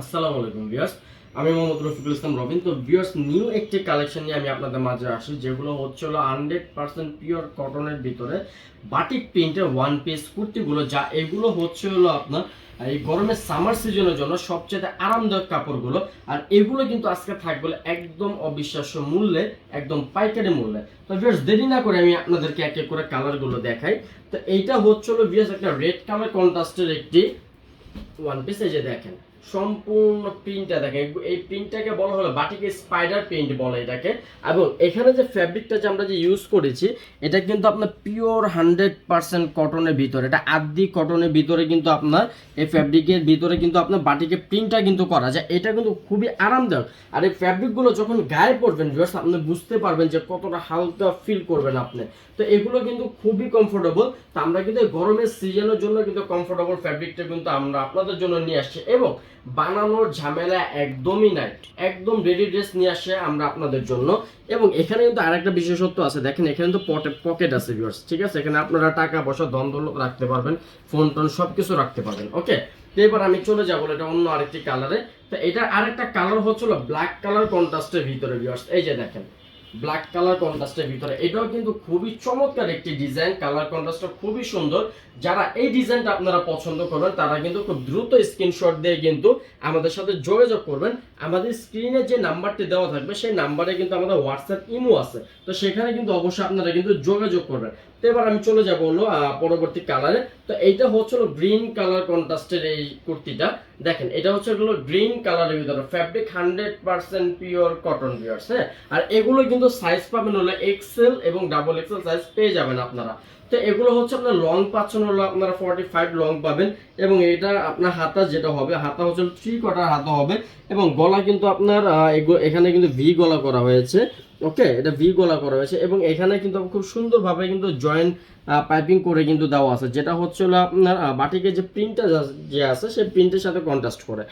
আসসালামু আলাইকুম ভিউয়ার্স। আমি মোহাম্মদ রফিকুল ইসলাম রবিন। তো ভিউয়ার্স, নিউ একটি কালেকশন নিয়ে আমি আপনাদের মাঝে আসি, যেগুলো হচ্ছে হলো হান্ড্রেড পার্সেন্ট পিওর কটনের ভিতরে বাটিক প্রিন্টের ওয়ান পিস কুর্তিগুলো, যা এগুলো হচ্ছে হলো আপনার এই গরমের সামার সিজনের জন্য সবচেয়ে আরামদায়ক কাপড়গুলো। আর এগুলো কিন্তু আজকে থাকবে একদম অবিশ্বাস্য মূল্যে, একদম পাইকারি মূল্যে। তো ভিউয়ার্স, দেরি না করে আমি আপনাদেরকে এক এক করে কালারগুলো দেখাই। তো এইটা হচ্ছে হলো ভিউয়ার্স একটা রেড কালার কন্ট্রাস্টের একটি ওয়ান পিস এই যে দেখেন। সম্পূর্ণ প্রিন্টটা দেখেন। এই প্রিন্টটাকে বলা হলো বাটিকে স্পাইডার প্রিন্ট বলে এটাকে। এবং এখানে যে ফ্যাব্রিকটা যে আমরা যে ইউজ করেছি, এটা কিন্তু আপনার পিওর হান্ড্রেড পার্সেন্ট কটনের ভিতরে। এটা আদি কটনের ভিতরে কিন্তু আপনার এই ফ্যাব্রিকের ভিতরে কিন্তু আপনার বাটিকে প্রিন্টটা কিন্তু করা যায়। এটা কিন্তু খুবই আরামদায়ক। আর এই ফ্যাব্রিকগুলো যখন গায়ে পড়বেন ভিউয়ার্স আপনি বুঝতে পারবেন যে কতটা হালকা ফিল করবেন আপনি। তো এগুলো কিন্তু খুবই কমফোর্টেবল তো আমরা কিন্তু গরমের সিজনের জন্য কিন্তু কমফোর্টেবল ফ্যাব্রিকটা কিন্তু আমরা আপনাদের জন্য নিয়ে আসছি। এবং বানানোর ঝামেলা একদমই নাই। একদম রেডি ড্রেস নিয়ে আসে আমরা আপনাদের জন্য। এবং এখানে কিন্তু আরেকটা বিশেষত্ব আছে, দেখেন এখানে তো পকেট আছে ভিউয়ার্স ঠিক আছে? এখানে আপনারা টাকা পয়সা দ্বন্দ্ব রাখতে পারবেন ফোন টোন সব কিছু রাখতে পারবেন ওকে এবার আমি চলে যাব এটা অন্য আরেকটি কালারে তো এটা আরেকটা কালার হচ্ছিল ব্ল্যাক কালার কন্ট্রাস্টের ভিতরে ভিউয়ার্স এই যে দেখেন। ব্ল্যাক কালার কন্ট্রাস্টের ভিতরে। এটাও কিন্তু খুবই চমৎকার একটি ডিজাইন কালার কন্ট্রাস্টটা খুবই সুন্দর। যারা এই ডিজাইনটা আপনারা পছন্দ করবেন, তারা কিন্তু খুব দ্রুত স্ক্রিনশট দিয়ে কিন্তু আমাদের সাথে যোগাযোগ করবেন। আমাদের স্ক্রিনে যে নাম্বারটি দেওয়া থাকবে, সেই নাম্বারে কিন্তু আমাদের হোয়াটসঅ্যাপ ইমো আছে। তো সেখানে কিন্তু অবশ্যই আপনারা কিন্তু যোগাযোগ করবেন। তো এবার আমি চলে যাব হলো পরবর্তী কালারে তো এইটা হচ্ছে হলো গ্রিন কালার কন্ট্রাস্টের এই কুর্তিটা। দেখেন, এটা হচ্ছে হলো গ্রিন কালারের ভিতরে fabric hundred percent pure cotton viewers হ্যাঁ? আর এগুলো কিন্তু সাইজ পাবেন হলো এক্সেল এবং ডাবল এক্সেল সাইজ পেয়ে যাবেন আপনারা। তো এগুলো হচ্ছে আপনার লং পাচ্ছেন হলো আপনারা ফর্টি ফাইভ লং পাবেন এবং এটা আপনার হাতা যেটা হবে, হাতা হচ্ছে থ্রি কটার হাতা হবে এবং গলা কিন্তু আপনার এখানে কিন্তু ভি গলা করা হয়েছে। ওকে, এটা ভি গলা করা হয়েছে এবং এখানে কিন্তু খুব সুন্দরভাবে কিন্তু জয়েন্ট পাইপিং করে কিন্তু দেওয়া আছে, যেটা হচ্ছে হলো আপনার বাটিকে যে প্রিন্টটা যে আছে সেই প্রিন্টের সাথে কন্ট্রাস্ট করে।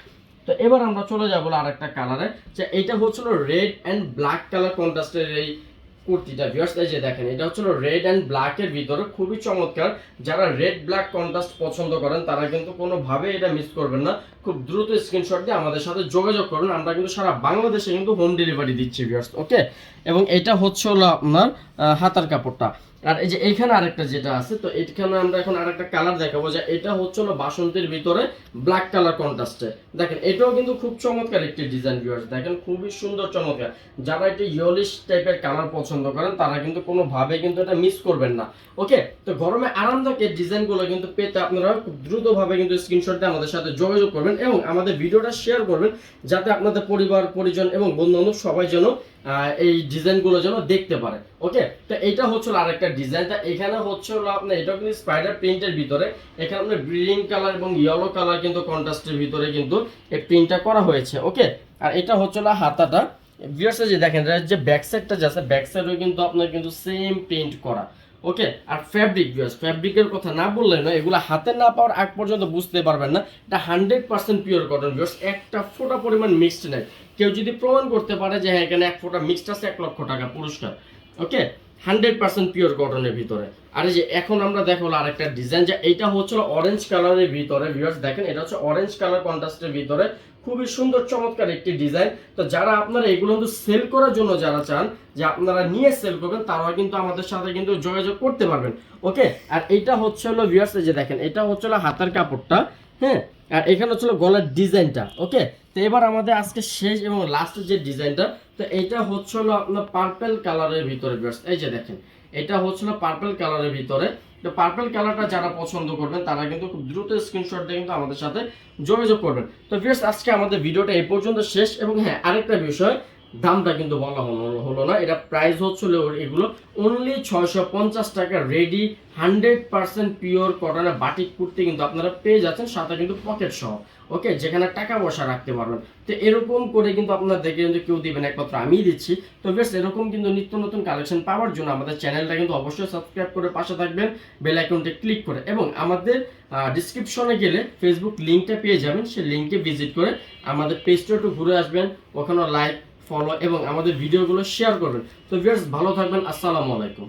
তো এবার আমরা চলে যাব আর একটা কালারে যে এটা হচ্ছিল রেড অ্যান্ড ব্ল্যাক কালার কন্ট্রাস্টের এই কুর্তিটা ভিউয়ার্স এই যে দেখেন, এটা হচ্ছিল রেড অ্যান্ড ব্ল্যাকের ভিতরে, খুবই চমৎকার। যারা রেড ব্ল্যাক কন্ট্রাস্ট পছন্দ করেন, তারা কিন্তু কোনোভাবে এটা মিস করবেন না। খুব দ্রুত স্ক্রিনশট দিয়ে আমাদের সাথে যোগাযোগ করুন। আমরা কিন্তু সারা বাংলাদেশে কিন্তু হোম ডেলিভারি দিচ্ছি ভিউয়ার্স ওকে এবং এটা হচ্ছে হলো আপনার হাতার কাপড়টা। আর এই যে এইখানে আরেকটা যেটা আছে, তো এখানে আমরা এখন আরেকটা কালার দেখাবো যে এটা হচ্ছে হলো বাসন্তীর ভিতরে ব্ল্যাক কালার কন্ট্রাস্টে দেখেন, এটাও কিন্তু খুব চমৎকার একটি ডিজাইন ভিউয়ার্স দেখেন খুবই সুন্দর চমৎকার। যারা একটি ইয়লিশ টাইপের কালার পছন্দ করেন, তারা কিন্তু কোনোভাবে কিন্তু এটা মিস করবেন না। ওকে তো গরমে আরামদায়ক এই ডিজাইনগুলো কিন্তু পেতে আপনারা খুব দ্রুতভাবে কিন্তু স্ক্রিনশট আমাদের সাথে যোগাযোগ করবেন এবং আমাদের ভিডিওটা শেয়ার করবেন, যাতে আপনাদের পরিবার, পরিজন এবং বন্ধু বান্ধব সবাই যেন এই ডিজাইনগুলো যেন দেখতে পারে ওকে তো এটা হচ্ছে আরেকটা ডিজাইন। তা এখানে হচ্ছে হলো আপনার, এটা কিন্তু স্পাইডার প্রিন্টের ভিতরে। এখানে আপনার গ্রিন কালার এবং ইয়েলো কালার কিন্তু কন্ট্রাস্টের ভিতরে কিন্তু এই প্রিন্টটা করা হয়েছে ওকে আর এটা হচ্ছে হলো হাতাটা। ভিউয়ার্সে যে দেখেন যে ব্যাক সাইডটা যে ব্যাক সাইডেও কিন্তু আপনার কিন্তু সেম প্রিন্ট করা ওকে আর ফ্যাব্রিক ভিউয়ার্স ফ্যাব্রিকের কথা না বললে না এগুলো হাতে না পাওয়ার আগ পর্যন্ত বুঝতে পারবেন না। এটা hundred percent pure cotton viewers একটা ফোটা পরিমাণ মিক্সড নেই। কেউ যদি প্রমাণ করতে পারে যে হ্যাঁ এখানে এক ফোটা মিক্সড আছে, এক লক্ষ টাকা পুরস্কার ওকে হান্ড্রেড পার্সেন্ট পিওর কটনের ভিতরে। আর এই যে এখন আমরা দেখো আরেকটা ডিজাইন যে এটা হচ্ছে অরেঞ্জ কালারের ভিতরে ভিউয়ার্স দেখেন, এটা হচ্ছে অরেঞ্জ কালার কন্ট্রাস্টের ভিতরে। খুবই সুন্দর, চমৎকার একটি ডিজাইন তো যারা আপনারা এগুলো কিন্তু সেল করার জন্য যারা চান, যে আপনারা নিয়ে সেল করবেন তারা কিন্তু আমাদের সাথে কিন্তু যোগাযোগ করতে পারবেন ওকে আর এটা হচ্ছে হলো ভিউয়ার্স যে দেখেন, এটা হচ্ছে হলো হাতার কাপড়টা হ্যাঁ? আর এখানে হচ্ছিল গলার ডিজাইনটা ওকে তো এবার আমাদের আজকে শেষ এবং লাস্টের যে ডিজাইনটা, তো এটা হচ্ছিল আপনার পার্পেল কালারের ভিতরে এই যে দেখেন, এটা হচ্ছিল পার্পেল কালারের ভিতরে। তো পার্পেল কালারটা যারা পছন্দ করবেন, তারা কিন্তু খুব দ্রুত স্ক্রিনশট দিয়ে কিন্তু আমাদের সাথে যোগাযোগ করবেন। তো ফিরস আজকে আমাদের ভিডিওটা এই পর্যন্ত শেষ এবং হ্যাঁ আরেকটা বিষয় দামটা কিন্তু বলা হলো হলো না। এটা প্রাইস হচ্ছিল এগুলো অনলি ছয়শো পঞ্চাশ টাকা রেডি হান্ড্রেড পার্সেন্ট পিওর কটনের বাটিক কুর্তি কিন্তু আপনারা পেয়ে যাচ্ছেন, সাথে কিন্তু পকেট সহ। ওকে যেখানে টাকা পয়সা রাখতে পারবেন। তো এরকম করে কিন্তু আপনাদেরকে কিন্তু কেউ দিবেন একমাত্র আমিই দিচ্ছি। তো বেশ, এরকম কিন্তু নিত্য নতুন কালেকশন পাওয়ার জন্য আমাদের চ্যানেলটা কিন্তু অবশ্যই সাবস্ক্রাইব করে পাশে থাকবেন বেল আইকনটি ক্লিক করে। এবং আমাদের ডিসক্রিপশনে গেলে ফেসবুক লিঙ্কটা পেয়ে যাবেন। সেই লিঙ্কে ভিজিট করে আমাদের পেজটা একটু ঘুরে আসবেন। ওখানে লাইক ফলো এবং আমাদের ভিডিওগুলো শেয়ার করবেন। তো ভিউয়ার্স ভালো থাকবেন আসসালামু আলাইকুম।